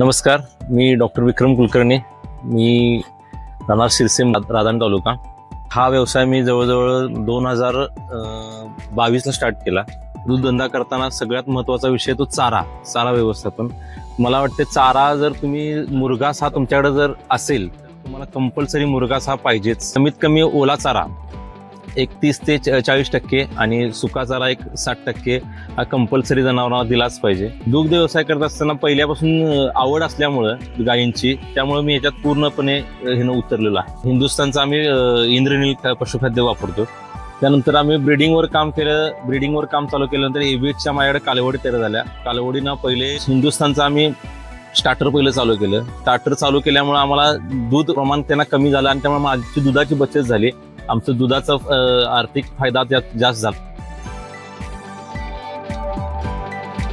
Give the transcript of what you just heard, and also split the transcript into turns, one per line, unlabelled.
नमस्कार मी डॉक्टर विक्रम कुलकर्णी. मी राहणार शिरसे राधान तालुका. हा व्यवसाय मी जवळजवळ दोन हजार बावीसला स्टार्ट केला. दूधधंदा करताना सगळ्यात महत्त्वाचा विषय तो चारा चारा व्यवस्थापन. मला वाटते चारा जर तुम्ही मुरगास हा तुमच्याकडे जर असेल तर तुम्हाला कंपल्सरी मुरगास हा पाहिजेच. कमीत कमी ओला चारा. एक तीस ते च- चाळीस टक्के आणि सुका चारा एक साठ टक्के हा कंपल्सरी जनावरांना दिलाच पाहिजे. दुग्ध व्यवसाय करत असताना पहिल्यापासून आवड असल्यामुळं गायींची त्यामुळे मी याच्यात पूर्णपणे हिनं उतरलेलो आहे. हिंदुस्थानचं आम्ही इंद्रनील पशुखाद्य वापरतो. त्यानंतर आम्ही ब्रिडिंगवर काम केलं. ब्रिडिंगवर काम चालू केल्यानंतर एव्हिटच्या माझ्याकडे कालवडी तयार झाल्या. कालवडीनं पहिले हिंदुस्थानचं आम्ही स्टार्टर पहिलं चालू केलं. स्टार्टर चालू केल्यामुळे आम्हाला दूध प्रमाण त्यांना कमी झालं आणि त्यामुळे माझी दुधाची बचत झाली. आमचं दुधाचा आर्थिक फायदा त्यात जास्त झाला.